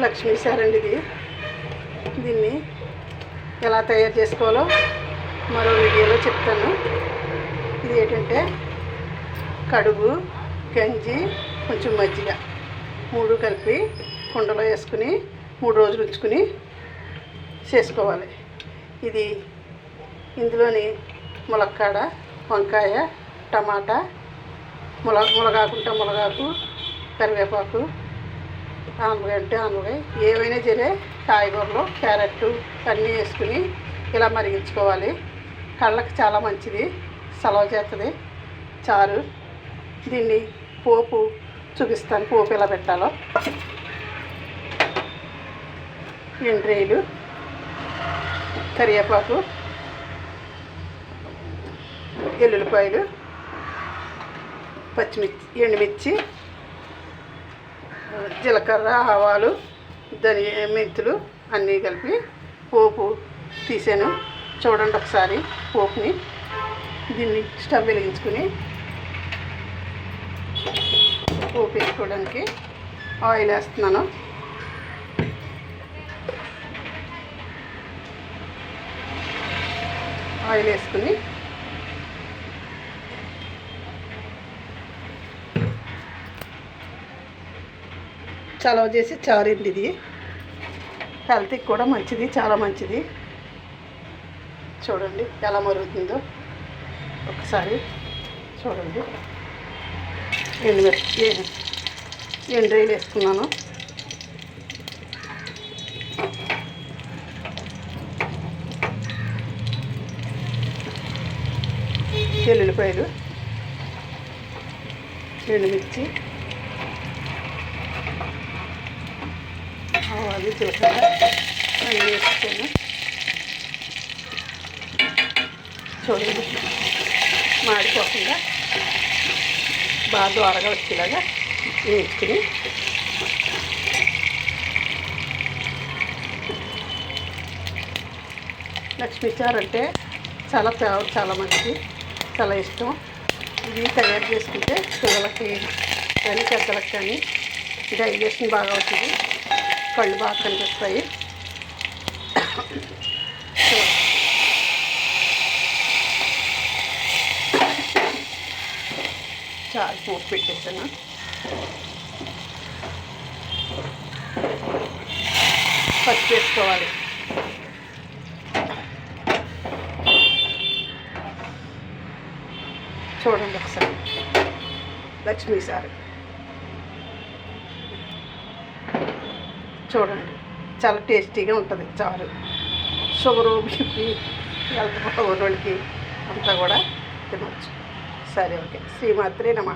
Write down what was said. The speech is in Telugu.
లక్ష్మీ సారండి ఇది. దీన్ని ఎలా తయారు చేసుకోవాలో మరో వీడియోలో చెప్తాను. ఇది ఏంటంటే కడుగు గంజి కొంచెం మజ్జిగ మూడు కలిపి కుండలో వేసుకుని మూడు రోజులు ఉంచుకుని చేసుకోవాలి. ఇది ఇందులోని ములక్కాడ వంకాయ టమాటా ముల ములగాకుంటే ములగాకు కరివేపాకు ఆనపకాయ అంటే ఆనపకాయ ఏవైనా సరే కాయగూరలు క్యారెట్ అన్నీ వేసుకుని ఇలా మరిగించుకోవాలి. కళ్ళకి చాలా మంచిది. సలవ చేస్తుంది చారు. దీన్ని పోపు చూపిస్తాను. పోపు ఎలా పెట్టాలో. ఎండ్రేలు కరివేపాకు. ఎల్లుల్లిపాయలు. పచ్చిమిర్చి ఎండుమిర్చి. జీలకర్ర ఆవాలు ధనియా మెంతులు అన్నీ కలిపి పోపు తీసాను. చూడండి ఒకసారి పోపుని. దీన్ని స్టవ్ వెలిగించుకుని పోపు వేసుకోవడానికి ఆయిల్ వేస్తున్నాను. ఆయిల్ వేసుకుని చలవ చేసి చారింది ఇది. హెల్త్కి కూడా మంచిది చాలా మంచిది. చూడండి ఎలా మరుగుతుందో ఒకసారి చూడండి. ఎండుమిర్చి ఎండ్రాయిలు వేసుకున్నాను. ఎల్లుల్లిపాయలు ఎండుమిర్చి ఆవాలు జీలకర్ర అన్నీ వేసుకొని చూడండి. మాడిపోకుండా బాగా దోరగా వచ్చేలాగా వేసుకుని లక్ష్మీచారు అంటే చాలా ఫేవర్ చాలా మంచిది. చాలా ఇష్టం. ఇది తయారు చేసుకుంటే పిల్లలకి కానీ పెద్దలకు కానీ డైజెషన్ బాగా అవుతుంది. కళ్ళు బాగా కనిపిస్తాయి. చాలా పోపు పెట్టేసాను పచ్చి వేసుకోవాలి. చూడండి ఒకసారి. లక్ష్మీ సార్. చూడండి. చాలా టేస్టీగా ఉంటుంది చారు. షుగరు బీపీ హెల్త్ బాగున్నోళ్ళకి అంతా కూడా తినవచ్చు సరే ఓకే. శ్రీమాత్రే నమ.